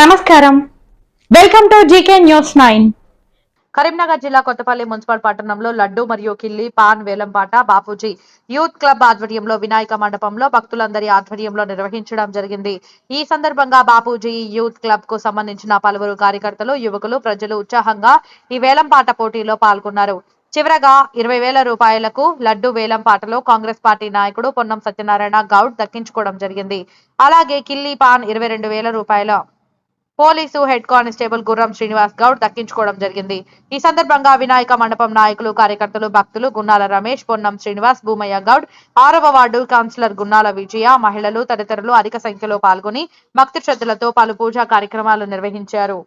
నమస్కారం. Welcome to GK news nine. Karimnagar జిల్లా Kothapalli municipal పట్టణంలో లడ్డు మరియు కిల్లి పాన్ వేలంపాట బాపూజీ యూత్ క్లబ్ ఆధ్వర్యంలో వినాయక మండపంలో భక్తులందరి ఆధ్వర్యంలో నిర్వహించడం జరిగింది. ఈ సందర్భంగా బాపూజీ యూత్ క్లబ్కు సంబంధించిన పలువురు కార్యకర్తలు యువకులు ప్రజలు ఉత్సాహంగా ఈ వేలంపాట పోటీలో పాల్గొన్నారు. చివరగా ఇరవై వేల రూపాయలకు లడ్డు వేలం పాటలో కాంగ్రెస్ పార్టీ నాయకుడు పొన్నం సత్యనారాయణ గౌడ్ దక్కించుకోవడం జరిగింది. అలాగే కిల్లి పాన్ ఇరవై రెండు వేల రూపాయల పోలీసు హెడ్ కానిస్టేబుల్ గుర్రం శ్రీనివాస్ గౌడ్ దక్కించుకోవడం జరిగింది. ఈ సందర్భంగా వినాయక మండపం నాయకులు కార్యకర్తలు భక్తులు గున్నాల రమేష్ పొన్నం శ్రీనివాస్ భూమయ్య గౌడ్ ఆరవ వార్డు కౌన్సిలర్ గున్నాల విజయ మహిళలు తదితరులు అధిక సంఖ్యలో పాల్గొని భక్తి శ్రద్ధలతో పలు పూజా కార్యక్రమాలు నిర్వహించారు.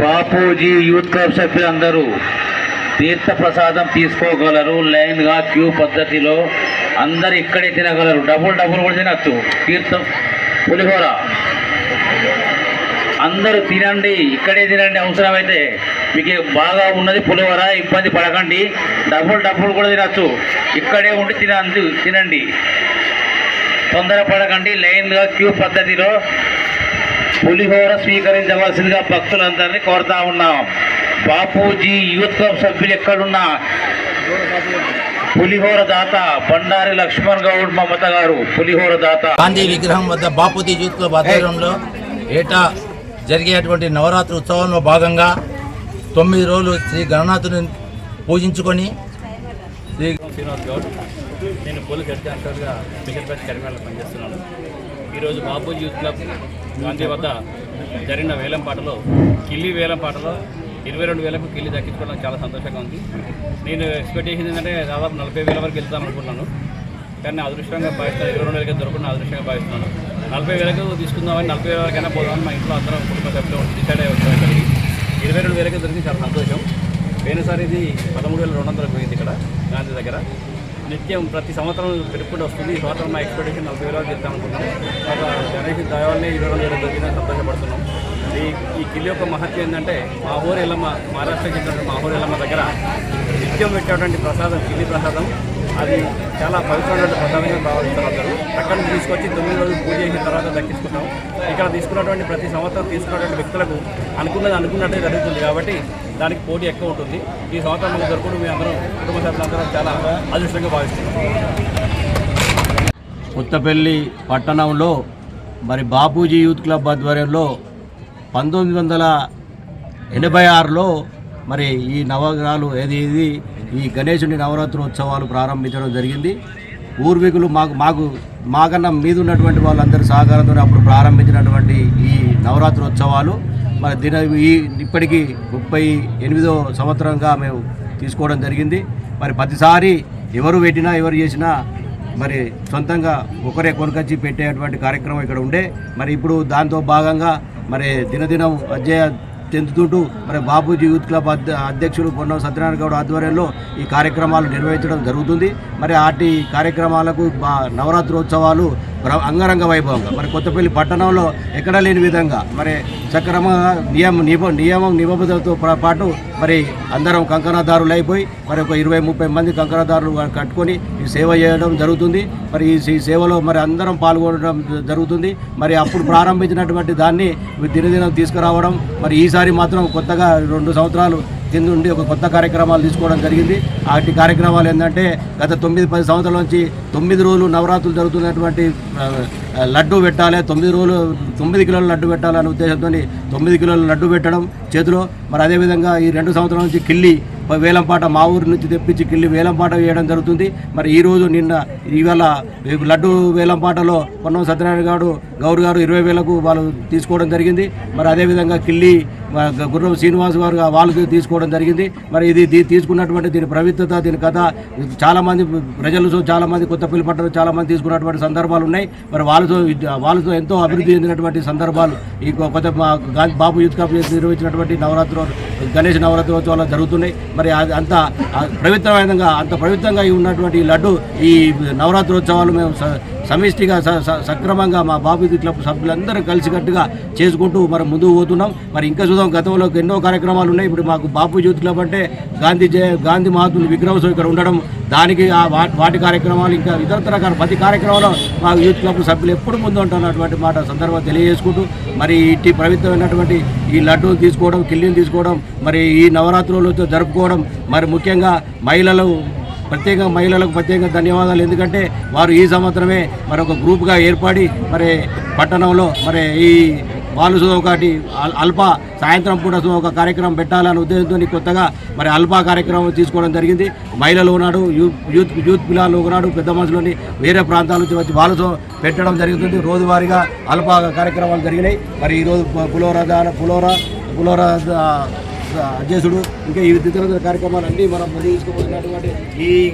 బాపూజీ యూత్ క్లబ్ సభ్యులందరూ తీర్థ ప్రసాదం తీసుకోగలరు. లైన్గా క్యూ పద్ధతిలో అందరు ఇక్కడే తినగలరు. డబుల్ డబుల్ కూడా తినచ్చు. తీర్థం పులిహోర. అందరూ తినండి ఇక్కడే తినండి అవసరమైతే. మీకు బాగా ఉన్నది పులిహోర ఇబ్బంది పడకండి. డబ్బులు డబ్బులు కూడా తినచ్చు. ఇక్కడే ఉండి తినండి తినండి. తొందరపడకండి లైన్గా క్యూ పద్ధతిలో పులిహోర స్వీకరించవలసిందిగా భక్తులందరినీ కోరుతా ఉన్నాం. బాపూజీ యూత్ క్లబ్ సభ్యులు ఎక్కడున్నా? పులిహోర దాత బండారి లక్ష్మణ్ గౌడ్ మమత గారు పులిహోర దాత. గాంధీ విగ్రహం వద్ద బాపూజీ యూత్ క్లబ్ ఆధ్వర్యంలో ఏటా జరిగేటువంటి నవరాత్రి ఉత్సవంలో భాగంగా తొమ్మిది రోజులు శ్రీ గణనాథుని పూజించుకొని శ్రీ శ్రీనివాస్ గౌడ్ నేను పోలీస్ హెడ్ కానిస్టేబుల్గా మిషన్పేట కరీంనగర్లో పనిచేస్తున్నాను. ఈరోజు బాబూజీ యూత్ క్లబ్ గాంధీ వద్ద జరిగిన వేలం పాటలో కిల్లి వేలం పాటలో ఇరవై రెండు వేలకు కిల్లి దక్కించుకోవడం చాలా సంతోషంగా ఉంది. నేను ఎక్స్పెక్ట్ చేసింది ఏంటంటే దాదాపు నలభై వేల వరకు వెళ్తాం అనుకున్నాను కానీ అదృష్టంగా భావిస్తాను ఇరవై రెండు వేలకి దొరకకుండా అదృష్టంగా భావిస్తున్నాను. నలభై వేలకు తీసుకుందామని నలభై వేల వరకైనా పోదామని మా ఇంట్లో అందరం కుటుంబ సభ్యులు డిసైడ్ అయ్యి వచ్చాం ఇక్కడికి. ఇరవై రెండు వేలకి దొరికి చాలా సంతోషం. పోయినసారి ఇది పదమూడు వేల రెండు వందలకు పోయింది ఇక్కడ గాంధీ దగ్గర. నిత్యం ప్రతి సంవత్సరం పెరుగుకుంటూ వస్తుంది. ఈ సంవత్సరం మా ఎక్స్పెక్టేషన్ నలభై వేల వరకు వెళ్తాం అనుకున్నాం. గణేష్ దయ ఇరవై రెండు వేల దొరికిందని సంతోషపడుతున్నాం. ఈ ఈ కిల్లి యొక్క మహత్యం ఏంటంటే మా ఊరు ఎల్లమ్మ మహారాష్ట్రకి చెందిన మా ఊరు ఎల్లమ్మ దగ్గర నిత్యం పెట్టేటువంటి ప్రసాదం కిల్లి ప్రసాదం. అది చాలా పవిత్రమైన ప్రధానంగా భావిస్తారు అందరూ. అక్కడ తీసుకొచ్చి తొమ్మిది రోజులు పూజ చేసిన తర్వాత దక్కించుకుంటాం. ఇక్కడ తీసుకున్నటువంటి ప్రతి సంవత్సరం తీసుకున్నటువంటి వ్యక్తులకు అనుకున్నది అనుకున్నట్టే జరుగుతుంది కాబట్టి దానికి పోటీ ఎక్కువ ఉంటుంది. ఈ సంవత్సరం మనకు దొరకడం మీ అందరం కుటుంబ సభ్యులందరం చాలా అదృష్టంగా భావిస్తున్నాం కొత్తపల్లి పట్టణంలో మరి బాపూజీ యూత్ క్లబ్ ఆధ్వర్యంలో పంతొమ్మిది వందల ఎనభై ఆరులో మరి ఈ నవగ్రహాలు ఏది ఇది ఈ గణేశుని నవరాత్రి ఉత్సవాలు ప్రారంభించడం జరిగింది. పూర్వీకులు మాకు మాకు మాకన్నా మీద ఉన్నటువంటి వాళ్ళందరి సహకారంతో అప్పుడు ప్రారంభించినటువంటి ఈ నవరాత్రి ఉత్సవాలు మరి దిన ఈ ఇప్పటికీ ముప్పై ఎనిమిదో సంవత్సరంగా మేము తీసుకోవడం జరిగింది. మరి ప్రతిసారి ఎవరు పెట్టినా ఎవరు చేసినా మరి సొంతంగా ఒకరే కొనుకొచ్చి పెట్టేటువంటి కార్యక్రమం ఇక్కడ ఉండే. మరి ఇప్పుడు దాంతో భాగంగా మరి దినదినం అధ్యయ చెందుతుంటూ మరి బాపూజీ యూత్ క్లబ్ అధ్య అధ్యక్షులు పొన్నం సత్యనారాయణ గౌడ్ ఆధ్వర్యంలో ఈ కార్యక్రమాలు నిర్వహించడం జరుగుతుంది. మరి ఆటి కార్యక్రమాలకు నవరాత్రోత్సవాలు అంగరంగ వైభవంగా. మరి కొత్తపల్లి పట్టణంలో ఎక్కడా లేని విధంగా మరి సక్రమంగా నియమ నిబ నియమం నిబంధనతో పాటు మరి అందరం కంకణదారులు అయిపోయి మరి ఒక ఇరవై ముప్పై మంది కంకణదారులు కట్టుకొని ఈ సేవ చేయడం జరుగుతుంది. మరి ఈ సేవలో మరి అందరం పాల్గొనడం జరుగుతుంది. మరి అప్పుడు ప్రారంభించినటువంటి దాన్ని దినదినం తీసుకురావడం మరి ఈసారి మాత్రం కొత్తగా రెండు సంవత్సరాలు కింద నుండి ఒక కొత్త కార్యక్రమాలు తీసుకోవడం జరిగింది. వాటి కార్యక్రమాలు ఏంటంటే గత తొమ్మిది పది సంవత్సరాల నుంచి తొమ్మిది రోజులు నవరాత్రులు జరుగుతున్నటువంటి లడ్డు పెట్టాలి తొమ్మిది రోజులు తొమ్మిది కిలోల లడ్డు పెట్టాలనే ఉద్దేశంతో తొమ్మిది కిలోల లడ్డు పెట్టడం చేతిలో. మరి అదేవిధంగా ఈ రెండు సంవత్సరాల నుంచి కిల్లి వేలంపాట మా ఊరి నుంచి తెప్పించి కిల్లి వేలంపాట వేయడం జరుగుతుంది. మరి ఈ రోజు నిన్న ఇవాళ లడ్డు వేలంపాటలో పొన్నం సత్యనారాయణ గారు గౌరు గారు ఇరవై వేలకు వాళ్ళు తీసుకోవడం జరిగింది. మరి అదేవిధంగా కిల్లి గుర్రం శ్రీనివాస్ గారు వాళ్ళకి తీసుకోవడం జరిగింది. మరి ఇది దీ- తీసుకున్నటువంటి దీని ప్రవిత్రత దీని కథ చాలామంది ప్రజలు చాలామంది కొత్తపల్లి పట్టణం చాలామంది తీసుకున్నటువంటి సందర్భాలు ఉన్నాయి. మరి వాళ్ళతో వాళ్ళతో ఎంతో అభివృద్ధి చెందినటువంటి సందర్భాలు ఈ కొత్త మా బాబు యూత్ కప్ నిర్వహించినటువంటి నవరాత్రి గణేష్ నవరాత్రోత్సవాలు జరుగుతున్నాయి. మరి అది అంత ఆ, అంత పవిత్రంగా ఈ ఉన్నటువంటి ఈ లడ్డు ఈ నవరాత్రోత్సవాలు మేము సమిష్టిగా స- స- సక్రమంగా మా బాబు క్లబ్ సభ్యులందరూ కలిసికట్టుగా చేసుకుంటూ మరి ముందుకు పోతున్నాం. మరి ఇంకా చూద్దాం గతంలో ఎన్నో కార్యక్రమాలు ఉన్నాయి. ఇప్పుడు మాకు బాపు యూత్ క్లబ్ అంటే గాంధీ జయ గాంధీ మహాత్ముని విగ్రహం ఇక్కడ ఉండడం దానికి ఆ వాటి కార్యక్రమాలు ఇంకా ఇతరతర ప్రతి కార్యక్రమంలో మా యూత్ క్లబ్ సభ్యులు ఎప్పుడు ముందు ఉంటున్నటువంటి మాట సందర్భం తెలియజేసుకుంటూ మరి ఇట్టి పవిత్రమైనటువంటి ఈ లడ్డూ తీసుకోవడం కిల్లీని తీసుకోవడం మరి ఈ నవరాత్రులతో జరుపుకోవడం మరి ముఖ్యంగా మహిళలు ప్రత్యేకంగా మహిళలకు ప్రత్యేకంగా ధన్యవాదాలు. ఎందుకంటే వారు ఈ సంవత్సరమే మరి ఒక గ్రూప్గా ఏర్పడి మరి పట్టణంలో మరి ఈ వాళ్ళు ఒకటి అల్- అల్ప సాయంత్రం పూట ఒక కార్యక్రమం పెట్టాలనే ఉద్దేశంతో కొత్తగా మరి అల్ప కార్యక్రమం తీసుకోవడం జరిగింది. మహిళలు ఉన్నాడు యూత్ యూత్ యూత్ పిల్లలు ఉన్నాడు పెద్ద మనుషులని వేరే ప్రాంతాల నుంచి వచ్చి వాళ్ళతో పెట్టడం జరుగుతుంది. రోజువారీగా అల్ప కార్యక్రమాలు జరిగినాయి. మరి ఈరోజు పులోర పులోర పులోర పులోరా పులోరా దా- అధ్యక్షుడు. ఇంకా ఈ ఇతర కార్యక్రమాలన్నీ మనం ముందుకోబోతున్నటువంటి ఈ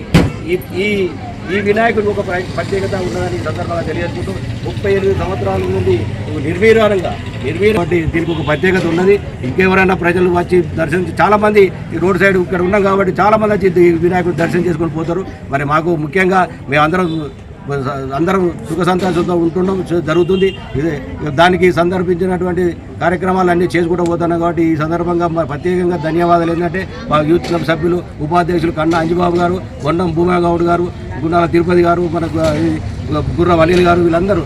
ఈ ఈ వినాయకుడు ఒక ప్ర- ప్రత్యేకత ఉన్నదని సందర్భంగా తెలియజేసుకుంటూ ముప్పై ఎనిమిది సంవత్సరాల నుండి నిర్వీరంగా నిర్వీర్యం దీనికి ఒక ప్రత్యేకత ఉన్నది. ఇంకెవరైనా ప్రజలు వచ్చి దర్శించి చాలామంది ఈ రోడ్ సైడ్ ఇక్కడ ఉన్నాం కాబట్టి చాలామంది వచ్చి ఈ వినాయకుడు దర్శనం చేసుకొని పోతారు. మరి మాకు ముఖ్యంగా మేమందరం అందరం సుఖ సంతోషంతో ఉంటుండడం జరుగుతుంది. ఇదే దానికి సందర్భించినటువంటి కార్యక్రమాలు అన్నీ చేసుకుంటూ పోతున్నాం కాబట్టి ఈ సందర్భంగా మా ప్రత్యేకంగా ధన్యవాదాలు. ఏంటంటే మా యూత్ క్లబ్ సభ్యులు ఉపాధ్యక్షులు కన్నా అంజిబాబు గారు కొండం భూమేగౌడ్ గారు గుండాల తిరుపతి గారు మనకు గుర్ర వలీల్ గారు వీళ్ళందరూ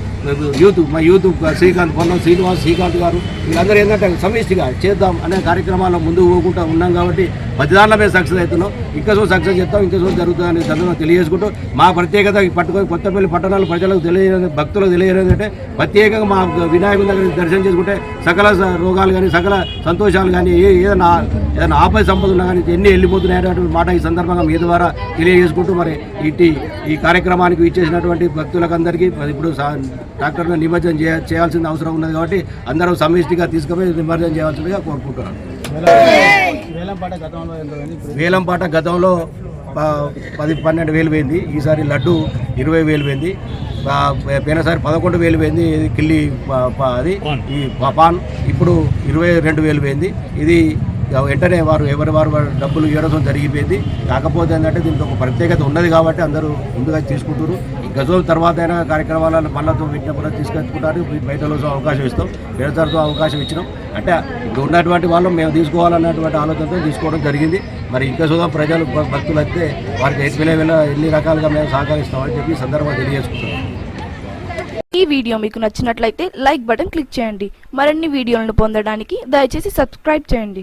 యూత్ మా యూత్ శ్రీకాంత్ పొన్నం శ్రీనివాస్ శ్రీకాంత్ గారు వీళ్ళందరూ ఏంటంటే సమిష్టిగా చేద్దాం అనే కార్యక్రమాల్లో ముందుకు పోకుండా ఉన్నాం కాబట్టి మధ్యదారుల మీద సక్సెస్ అవుతున్నాం. ఇంకా సో సక్సెస్ చేస్తాం ఇంకా సో జరుగుతుందని సందర్భంగా తెలియజేసుకుంటూ మా ప్రత్యేకత పట్టుకొని కొత్తపల్లి పట్టణాల ప్రజలకు తెలియజేది భక్తులకు తెలియజేది అంటే ప్రత్యేకంగా మా వినాయకుని దగ్గర దర్శనం చేసుకుంటే సకల రోగాలు కానీ సకల సంతోషాలు కానీ ఏ ఏదైనా ఏదైనా ఆపద సంపద ఉన్నా కానీ ఎన్ని వెళ్ళిపోతున్నాయి అనేటువంటి మాట ఈ సందర్భంగా మీ ద్వారా తెలియజేసుకుంటూ మరి ఇటు ఈ కార్యక్రమానికి ఇచ్చేసినటువంటి భక్తులకు అందరికీ మరి ఇప్పుడు డాక్టర్గా నిమజ్జనం చేయ చేయాల్సిన అవసరం ఉన్నది కాబట్టి అందరూ సమిష్టిగా తీసుకుపోయి నిమజ్జనం చేయాల్సిందిగా కోరుకుంటున్నాను వేలంపాట గతంలో పది పన్నెండు వేలు పోయింది. ఈసారి లడ్డు ఇరవై వేలు పోయింది. పోయినసారి పదకొండు వేలు పోయింది. ఇది కిల్లి అది ఈ పాన్. ఇప్పుడు ఇరవై రెండు వేలు పోయింది. ఇది వెంటనే వారు ఎవరి వారు డబ్బులు ఇవ్వడం జరిగిపోయింది. కాకపోతే ఏంటంటే దీనికి ఒక ప్రత్యేకత ఉన్నది కాబట్టి అందరూ ముందుగా తీసుకుంటారు ఈ గజోల తర్వాత అయినా కార్యక్రమాలను మళ్ళతో పెట్టినప్పుడు తీసుకొచ్చుకుంటారు. బయటలో అవకాశం ఇస్తాం. వేరేసారితో అవకాశం ఇచ్చినాం. అంటే ఇప్పుడు ఉన్నటువంటి వాళ్ళు మేము తీసుకోవాలన్నటువంటి ఆలోచనతో తీసుకోవడం జరిగింది. మరి ఇంకా సుధా ప్రజలు భక్తులు అయితే వారికి ఎన్ని వేల ఎన్ని రకాలుగా మేము సహకరిస్తామని చెప్పి సందర్భంగా తెలియజేసుకుంటున్నాం. ఈ వీడియో మీకు నచ్చినట్లయితే లైక్ బటన్ క్లిక్ చేయండి. మరిన్ని వీడియోలను పొందడానికి దయచేసి సబ్స్క్రైబ్ చేయండి.